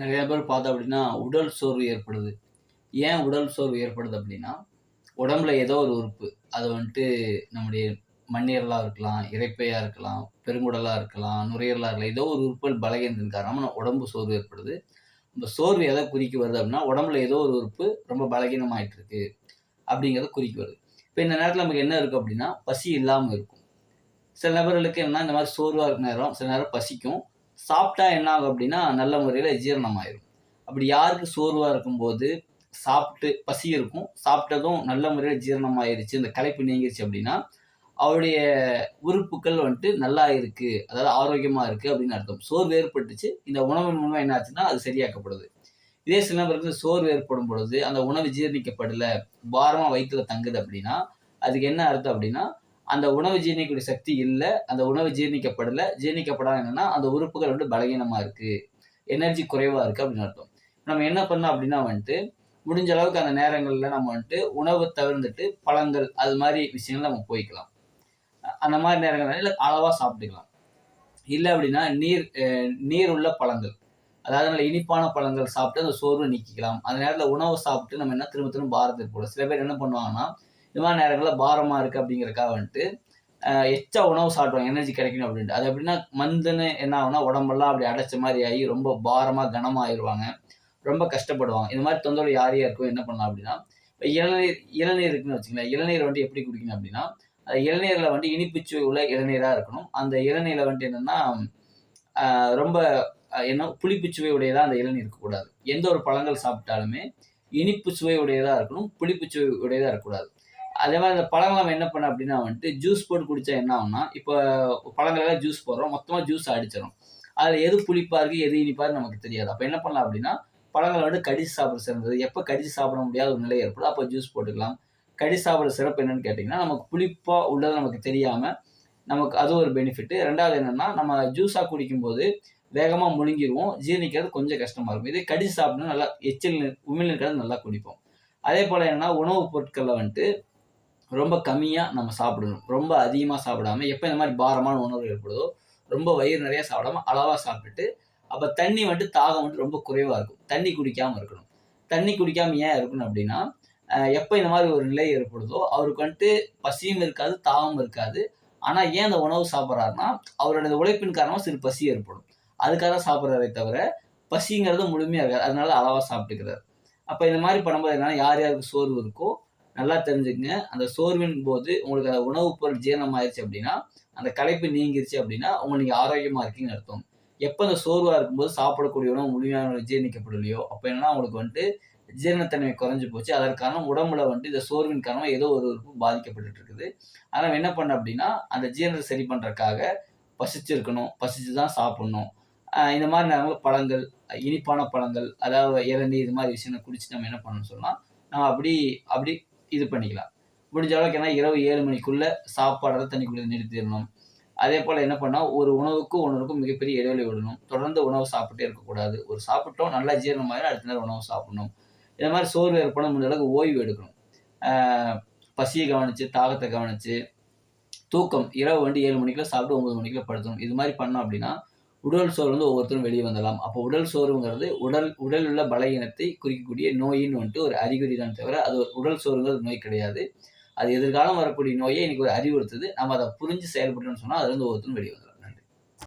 நிறைய பேர் பார்த்தோம் அப்படின்னா உடல் சோர்வு ஏற்படுது. ஏன் உடல் சோர்வு ஏற்படுது அப்படின்னா உடம்புல ஏதோ ஒரு உறுப்பு. அது வந்துட்டு நம்முடைய மண்ணீரலாக இருக்கலாம் இறைப்பையாக இருக்கலாம் பெருங்குடலாக இருக்கலாம் நுரையீரலாக இருக்கலாம் ஏதோ ஒரு உறுப்புகள் பலகீனத்தின் காரணமாக உடம்பு சோர்வு ஏற்படுது. நம்ம சோர்வு எதை குறிக்க வருது அப்படின்னா உடம்புல ஏதோ ஒரு உறுப்பு ரொம்ப பலகீனமாயிட்டு இருக்கு அப்படிங்கிறத குறிக்க வருது. இப்போ இந்த நேரத்தில் நமக்கு என்ன இருக்கும் அப்படின்னா பசி இல்லாமல் இருக்கும். சில நபர்களுக்கு என்ன இந்த மாதிரி சோர்வாக இருக்க நேரம் சில நேரம் பசிக்கும். சாப்பிட்டா என்ன ஆகும் அப்படின்னா நல்ல முறையில் ஜீரணம் ஆயிரும் அப்படி யாருக்கு சோர்வாக இருக்கும்போது சாப்பிட்டு பசி இருக்கும். சாப்பிட்டதும் நல்ல முறையில் ஜீரணம் ஆயிருச்சு இந்த களைப்பு நீங்கிருச்சு அப்படின்னா அவருடைய உறுப்புகள் வந்துட்டு நல்லா இருக்குது அதாவது ஆரோக்கியமாக இருக்குது அப்படின்னு அர்த்தம். சோர்வு ஏற்பட்டுச்சு. இந்த உணவின் மூலமாக என்ன ஆச்சுன்னா அது சரியாக்கப்படுது. இதே சில நபருக்கு சோர்வு ஏற்படும் பொழுது அந்த உணவு ஜீரணிக்கப்படல பாரமா வயிற்றுல தங்குது அப்படின்னா அதுக்கு என்ன அர்த்தம் அப்படின்னா அந்த உணவு ஜீரணிக்கக்கூடிய சக்தி இல்லை அந்த உணவு ஜீர்ணிக்கப்படலை. ஜீர்ணிக்கப்படாத என்னன்னா அந்த உறுப்புகள் வந்து பலகீனமாக இருக்குது எனர்ஜி குறைவாக இருக்குது அப்படின்னு அர்த்தம். நம்ம என்ன பண்ணோம் அப்படின்னா வந்துட்டு முடிஞ்ச அளவுக்கு அந்த நேரங்களில் நம்ம வந்துட்டு உணவு தவிர்த்துட்டு பழங்கள் அது மாதிரி விஷயங்கள் நம்ம போய்க்கலாம். அந்த மாதிரி நேரங்கள் இல்லை அளவாக சாப்பிட்டுக்கலாம். இல்லை அப்படின்னா நீர் நீர் உள்ள பழங்கள். அதாவது நல்ல இனிப்பான பழங்கள் சாப்பிட்டு அந்த சோர்வை நீக்கிக்கலாம். அந்த நேரத்தில் உணவு சாப்பிட்டு நம்ம என்ன திரும்ப திரும்ப பாரத்துக்கு போடும் சில பேர் என்ன பண்ணுவாங்கன்னா இந்த மாதிரி நேரங்களில் பாரமாக இருக்குது அப்படிங்கிறக்காக வந்துட்டு எச்சா உணவு சாப்பிடுவாங்க எனர்ஜி கிடைக்கணும் அப்படின்ட்டு. அது எப்படின்னா மந்துன்னு என்ன ஆகுனா உடம்பெல்லாம் அப்படி அடைச்ச மாதிரி ஆகி ரொம்ப பாரமாக கனமாக ஆயிடுவாங்க. ரொம்ப கஷ்டப்படுவாங்க. இந்த மாதிரி தொந்தரவு யார் யாருக்கும் என்ன பண்ணலாம் அப்படின்னா இப்போ இளநீர் இளநீர் இருக்குன்னு வச்சுக்கலாம் இளநீர் வந்துட்டு எப்படி குடிக்கணும் அப்படின்னா அந்த இளநீரில் வந்துட்டு இனிப்புச்சுவை உள்ள இளநீராக இருக்கணும். அந்த இளநீரில் வந்துட்டு என்னென்னா ரொம்ப என்ன புளிப்பு உடையதாக அந்த இளநீர் இருக்கக்கூடாது எந்த ஒரு பழங்கள் சாப்பிட்டாலுமே இனிப்பு சுவை உடையதாக இருக்கணும் புளிப்பு உடையதாக இருக்கக்கூடாது அதே மாதிரி அந்த பழங்கள் நம்ம என்ன பண்ண அப்படின்னா வந்துட்டு ஜூஸ் போட்டு குடித்தா என்ன ஆகும்னா இப்போ பழங்களெல்லாம் ஜூஸ் போடுறோம் மொத்தமாக ஜூஸ் அடிச்சிடும் அதில் எது புளிப்பாக இருக்குது எது இனிப்பாக நமக்கு தெரியாது. அப்போ என்ன பண்ணலாம் அப்படின்னா பழங்களை வந்து கடிச்சு சாப்பிட சிறந்தது. எப்போ கடிச்சு சாப்பிட முடியாத ஒரு நிலை ஏற்படும் அப்போ ஜூஸ் போட்டுக்கலாம். கடி சாப்பிட்ற சிறப்பு என்னன்னு கேட்டிங்கன்னா நமக்கு புளிப்பாக உள்ளது நமக்கு தெரியாமல் நமக்கு அது ஒரு பெனிஃபிட்டு ரெண்டாவது என்னென்னா நம்ம ஜூஸாக குடிக்கும்போது வேகமாக முழுங்கிடுவோம் ஜீரணிக்கிறது கொஞ்சம் கஷ்டமாக இருக்கும். இதே கடிச்சு சாப்பிடணும் நல்லா எச்சில் உமிழ் இருக்கிறது நல்லா குடிப்போம். அதே போல் என்னென்னா உணவுப் பொருட்களில் வந்துட்டு ரொம்ப கம்மியாக நம்ம சாப்பிடணும். ரொம்ப அதிகமாக சாப்பிடாம எப்போ இந்த மாதிரி பாரமான உணவு ஏற்படுதோ ரொம்ப வயிறு நிறையா சாப்பிடாம அளவாக சாப்பிட்டுட்டு அப்போ தண்ணி வந்துட்டு தாகம் வந்துட்டு ரொம்ப குறைவாக இருக்கும். தண்ணி குடிக்காமல் இருக்கணும். தண்ணி குடிக்காமல் ஏன் இருக்கணும் அப்படின்னா எப்போ இந்த மாதிரி ஒரு நிலை ஏற்படுதோ அவருக்கு வந்துட்டு பசியும் இருக்காது தாகமும் இருக்காது. ஆனால் ஏன் அந்த உணவு சாப்பிட்றாருன்னா அவரோட உழைப்பின் காரணமாக சிறு பசி ஏற்படும். அதுக்காக தான் சாப்பிட்றாரே தவிர பசிங்கிறது முழுமையாக இருக்காது. அதனால அளவாக சாப்பிட்டுக்கிறார். அப்போ இந்த மாதிரி பண்ணும்போது என்னன்னா யார் யாருக்கு சோர்வு இருக்கோ நல்லா தெரிஞ்சுக்கங்க. அந்த சோர்வின் போது உங்களுக்கு அந்த உணவுப் பொருள் ஜீரணம் ஆயிடுச்சு அப்படின்னா அந்த களைப்பு நீங்கிருச்சு அப்படின்னா உங்களுக்கு நீங்கள் ஆரோக்கியமாக இருக்கீங்கன்னு அர்த்தம். எப்போ அந்த சோர்வாக இருக்கும்போது சாப்பிடக்கூடிய உணவு முழுமையான ஜீரணிக்கப்படலையோ அப்போ என்னன்னா உங்களுக்கு வந்துட்டு ஜீரணத்தன்மை குறைஞ்சி போச்சு. அதற்கான உடம்புல வந்துட்டு இந்த சோர்வின் காரணமாக ஏதோ ஒரு உறுப்பு பாதிக்கப்பட்டு இருக்குது ஆனால் என்ன பண்ண அப்படின்னா அந்த ஜீரணத்தை சரி பண்ணுறதுக்காக பசிச்சிருக்கணும். பசிச்சு தான் சாப்பிடணும் இந்த மாதிரி நேரங்களில் பழங்கள் இனிப்பான பழங்கள் அதாவது இளநீர் இது மாதிரி விஷயங்களை குடிச்சு நம்ம என்ன பண்ணணும்னு சொன்னால் நம்ம அப்படி அப்படி இது பண்ணிக்கலாம். முடிஞ்ச அளவுக்கு ஏன்னா இரவு ஏழு மணிக்குள்ளே சாப்பாடை தண்ணி குடி நிறுத்திடணும் அதே போல் என்ன பண்ணால் ஒரு உணவுக்கும் உணவுக்கும் மிகப்பெரிய இடைவெளி விடணும். தொடர்ந்து உணவு சாப்பிட்டே இருக்கக்கூடாது. ஒரு சாப்பிட்டோம் நல்லா ஜீரணமாக அடுத்த நேரம் உணவு சாப்பிடணும். இந்த மாதிரி சோர்வு ஏற்படும் முடிஞ்ச அளவுக்கு ஓய்வு எடுக்கணும். பசியை கவனித்து தாகத்தை கவனித்து தூக்கம் இரவு வந்து ஏழு மணிக்குள்ள சாப்பிட்டு ஒன்பது மணிக்குள்ள படுத்தணும். இது மாதிரி பண்ணோம் அப்படின்னா உடல் சோர்வு வந்து ஒவ்வொருத்தரும் வெளியே வந்துடலாம். அப்போ உடல் சோர்வுங்கிறது உடல் உடல் உள்ள பலகீனத்தை குறிக்கக்கூடிய நோயின்னு வந்துட்டு ஒரு அறிகுறி தான் தவிர அது ஒரு உடல் சோர்வுங்கிறது நோய் கிடையாது. அது எதிர்காலம் வரக்கூடிய நோயை இன்னைக்கு ஒரு அறிவுறுத்துது. நம்ம அதை புரிஞ்சு செயல்பட்டோம்னு சொன்னால் அது வந்து ஒவ்வொருத்தரும் வெளியே வந்துடலாம்.